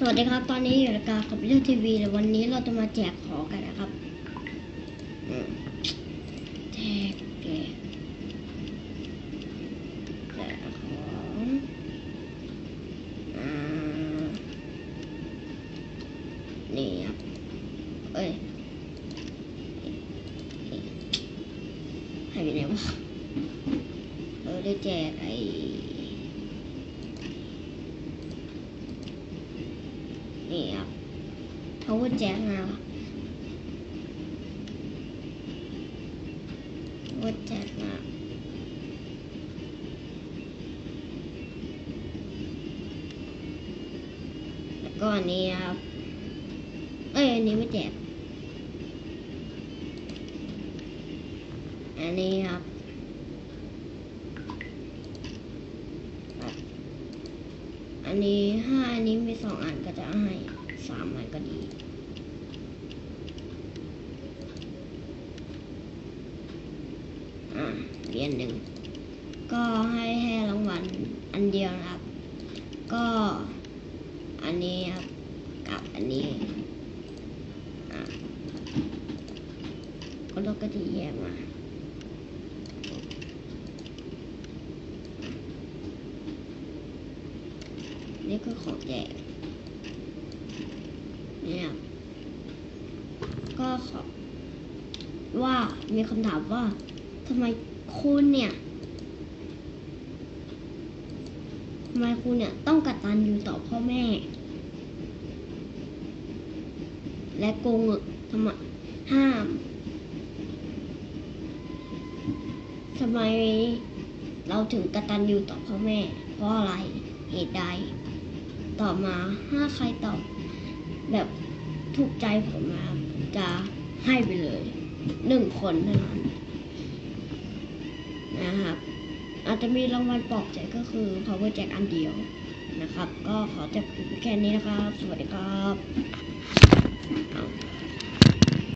สวัสดีครับ ตอนนี้อยู่ในการคอมพิวเตอร์ทีวีแต่วันนี้เราจะมาแจกของกันนะครับแจกแจกแจกของอ่านี่ครับ เอ้ยให้ไปไหนวะเราได้แจกไอ้ นี่ครับ power jack นะครับ power jack นะแล้วก็อันนี้ครับ เอ้ยอันนี้ไม่แจกอันนี้ครับครับ อันนี้ห้าอันนี้มีสองอันก็จะให้สามอันก็ดีอ่าเหรียญหนึ่งก็ให้ให้รางวัลอันเดียวนะครับ ก็อันนี้ครับกับอันนี้อ่าก็เราก็จะแยกมา นี่คือของแจกเนี่ยก็ขอว่ามีคำถามว่าทำไมคุณเนี่ยทำไมคุณเนี่ยต้องกตัญญูต่อพ่อแม่ และโกงทำไมห้ามทำไมเราถึงกตัญญูต่อพ่อแม่ เพราะอะไรเหตุใด ตอบมา ถ้าใครตอบแบบถูกใจผมนะผมจะให้ไปเลยหนึ่งคนเท่านั้นนะครับ อาจจะมีรางวัลปลอบใจก็คือ power jack อันเดียวนะครับ ก็ขอจบคลิปแค่นี้นะครับ สวัสดีครับ